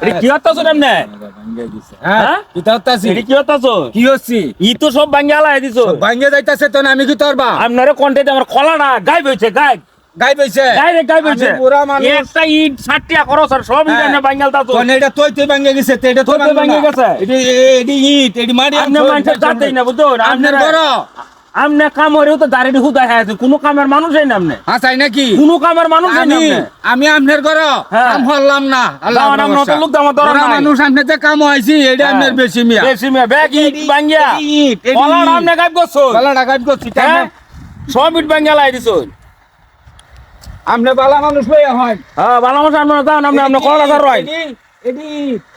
এটা কি হতাছো এমনে হ্যাঁ হ্যাঁ? কি তাত্তাছি কি হতাছো কি হচ্ছি? ই তো সব ভাঙ্গে আলাই দিছো। ভাঙ্গে যাইতাছে তো আমি কি তোরবা আপনারে কন্টেন্ট আমার কলা না গাই বইছে গাই গাই পাইছে গাই রে গাই বইছে মানুষ। একটা ইট ষাটটিয়া করো স্যার সব ইট। এনে ভাঙ্গাল তাতো কোন এটা তুই তুই ভাঙ্গে গেছে তো এটা তুই তুই তুই ভাঙ্গে গেছে? এডি এডি ইট এডি মারি আপনি জাতেই না আপনার বড়। আপনি কাম হরেও তো দাঁড়িয়ে হুদায় আছে কোনো কামের মানুষই না আপনি হ্যাঁ তাই নাকি? কোনো কামের মানুষই না আমি আপনি আমি আপনার ঘর হ্যাঁ। কাম হরলাম না। আল্লাহ আমরা লোক দামা দরকার নাই। মানুষ আপনি যে কাম হয়েছি এটা হ্যাঁ। আপনার বেশি মিয়া। বেশি মেয়ে। ব্যাগ ইট এডি- ভাঙ্গিয়া। এডি ইট, এডি কলা গাইব করছ? বালা ডাকাত করছি তাই হ্যাঁ? সব ইট ভাঙ্গিয়া লাই দিছো। আপনি বালা মানুষ লইয়া হয়। হ্যাঁ ভালো মানুষ আপনার দাও আপনি আপনার কলা গাছ রয়। এডি এডি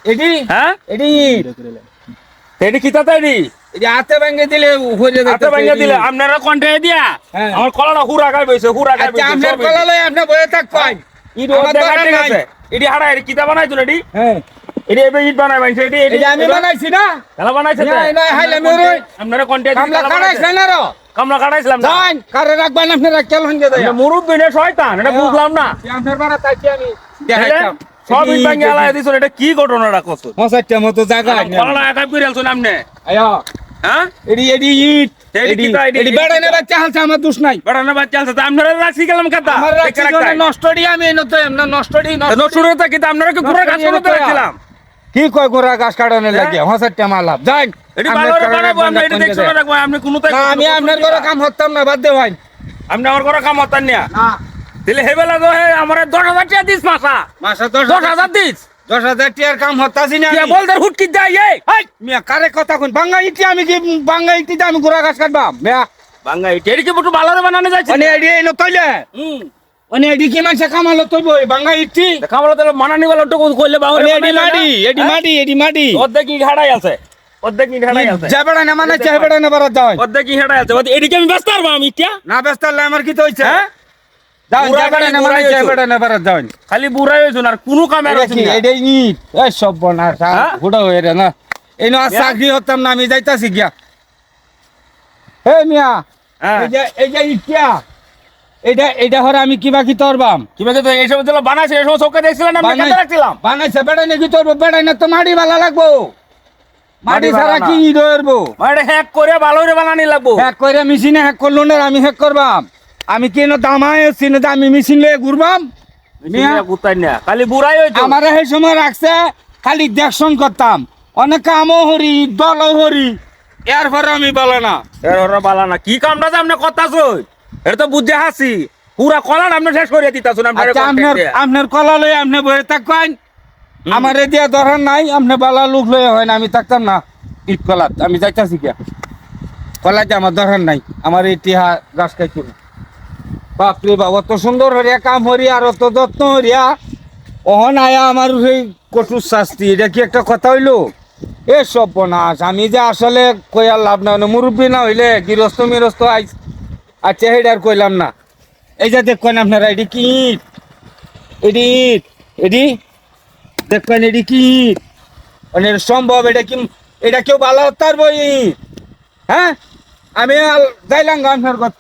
এডি হ্যাঁ? এডি এটি কি তাতে এটি? এই যে হাতে ভেঙে দিলে হয়ে হাতে দিলে আপনারা দিয়া? হ্যাঁ। আমার কলাটা হুরা গাই বইছে হুরা গাই আচ্ছা বইছে আপনার কলা লই আপনি থাক পাই ইট হাড়া কিতা বানাইছো হ্যাঁ। এবে ইট বানাই এই আমি বানাইছি না? খেলা বানাইছে না, না, হাইলে মেরে। আপনারা কন্টে কামলা কাটাইছেন না রো? কামলা কাটাইছিলাম না? যান কারে রাখবেন আপনারা কেল হঙ্গে দেয় এটা মুরব্বি না শয়তান এটা বুঝলাম না। আপনার বাড়া তাইছি আমি। তাইলে সব ইট ভাঙ্গিয়া লাই দিছো এটা কি ঘটনাটা কত মশাইটা মতো জায়গা কলা একা আয়া। হ্যাঁ? এডি এডি ইট। এডি এডি কিতা, এডি- এডি না বাচ্চা হালছে আমার দোষ নাই। বড়ানা বাচ্চা আছে আপনারা রাখছি গেলাম কথা আমার রাখছি জন্য নষ্ট আমি এনে এমন নষ্ট ডি তা কিন্তু আপনারা কি পুরো গাছ করতে রাখছিলাম? কি কয় গোরা গাছ কাটানোর লাগে হসারটা মালাপ আমরা না আমি আপনার ঘরে কাম হতাম না বাদ দে ভাই। আপনি আমার ঘরে কাম নিয়া না। দিলে হেবেলা আমার দশ হাজার টাকা দিস মাসা। মাসে দশ হাজার দিস। দশ হাজার টিয়ার কাম হতাছি না হুটকি দেয় মিয়া কারে কথা কোন বাঙ্গা ইটি আমি কি বাঙ্গা ইটি আমি গোরা গাছ কাটবাম? মিয়া। বাঙ্গা এটি এটি কি করে বানানো যাচ্ছে অনে এডি এনো তইলে হুম। অনে এডি কি মানছে কামালো তইব বাঙ্গা ইটি? খাবার তো মানানি বলে একটু কইলে অনে এডি মাডি এডি মাডি এডি মাডি। অর্ধেক কি হাড়াই আছে। অর্ধেক কি আছে। যাবেড়া না মানে যাবেড়া না বারা যাও অর্ধেক কি হাড়াই আছে। এদিকে আমি ব্যস্ত পারব আমি ইতিয়া না ব্যস্তালে আমার কি তো হইছে? হ্যাঁ? খালি বুড়াই হয়েছো। আর কোনো কামে কি সব বনার হ্যাঁ? হুড়া হয়ে রে না। এই না চাকরি হতাম না আমি যাইতাছি গিয়া। হে মিয়া হ্যাঁ। এই যে ইটিয়া এটা এটা হরে আমি কিবা কি তরবাম? এইসব যেগুলো বানাইছে রাখছিলাম? বানাইছে বেড়াই নাকি তোর বেড়াই না তো মাটি ভালো লাগবো। মাটি ছাড়া কি মানে হ্যাক করে ভালো বানানি লাগবো। হ্যাক করে মেশিনে হ্যাক করল না আমি হ্যাক করবাম। আমি কেন দামাই আছি না আমি মেশিন লয়ে ঘুরবাম? খালি বুড়াই আমার সেই সময় রাখছে খালি দেখশন করতাম। অনেক কামও হরি দলও হরি এর পরে আমি বলো না। এর ওরা বালা না। কি কামটা আপনি কথা কই এটা তো বুঝে হাসি। পুরা কলার আপনি শেষ করে দিতাছুন আচ্ছা আপনার আপনার কলা লয়ে আপনি বয়ে থাকেন আমার দিয়া দরকার নাই আপনি বালা লোক লয়ে হয় না আমি থাকতাম না। ইট কলাত আমি যাইতাছি গিয়া। কলাতে আমার দরকার নাই আমার এই টিহা গাছ খাইতো না বাপরে বাবা, তো সুন্দর হরিয়া, কাম হরিয়া, আর অত যত্ন হরিয়া। অহন আয়া আমার সেই কঠোর শাস্তি, এটা কি একটা কথা হইল? এ সব বনাস আমি যে আসলে কইয়ার লাভ না মুরব্বী না হইলে গৃহস্থ মিরস্থ আই আচ্ছা হেডার কইলাম না। এই যে দেখবেন আপনারা, এটি কি ইট? এটি ইট, এটি? দেখবেন এটি কি ইট? মানে সম্ভব, এটা কি এটা কেউ ভালো তার বই? হ্যাঁ? আমি যাইলাম গান কথা।